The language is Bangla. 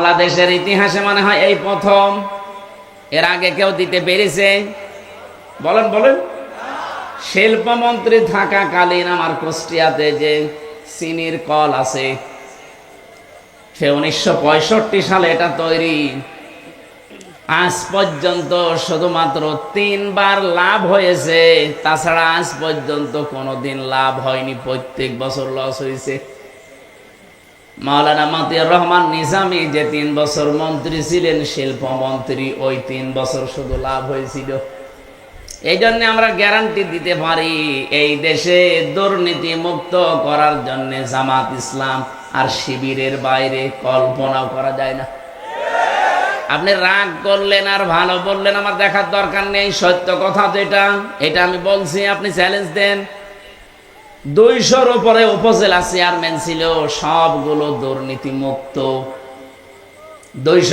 বাংলাদেশের ইতিহাসে মনে হয় এই প্রথম। এর আগে কেউ দিতে পেরেছে। বলেন বলেন। শিল্পমন্ত্রী থাকাকালীন আমার কুষ্টিয়াতে যে চিনির কল আছে, সে উনিশশো পঁয়ষট্টি সালে এটা তৈরি। আজ পর্যন্ত শুধুমাত্র তিনবার লাভ হয়েছে। তাছাড়া আজ পর্যন্ত কোনোদিন লাভ হয়নি। প্রত্যেক বছর লস হয়েছে। মাওলানা মাতিয়ার রহমান নিজামি যে তিন বছর মন্ত্রী ছিলেন শিল্প মন্ত্রী ওই তিন বছর শুধু লাভ হয়েছিল। এই জন্য আমরা গ্যারান্টি দিতে পারি, এই দেশে দুর্নীতি মুক্ত করার জন্য জামাত ইসলাম আর শিবিরের বাইরে কল্পনাও করা যায় না। আপনি রাগ করলেন আর ভালো বললেন, আমার দেখার দরকার নেই, সত্য কথা এটা। এটা আমি বলছি, আপনি চ্যালেঞ্জ দেন। দুইশোর উপরে উপজেলা চেয়ারম্যান ছিল সবগুলো দুর্নীতি মুক্ত দুইশো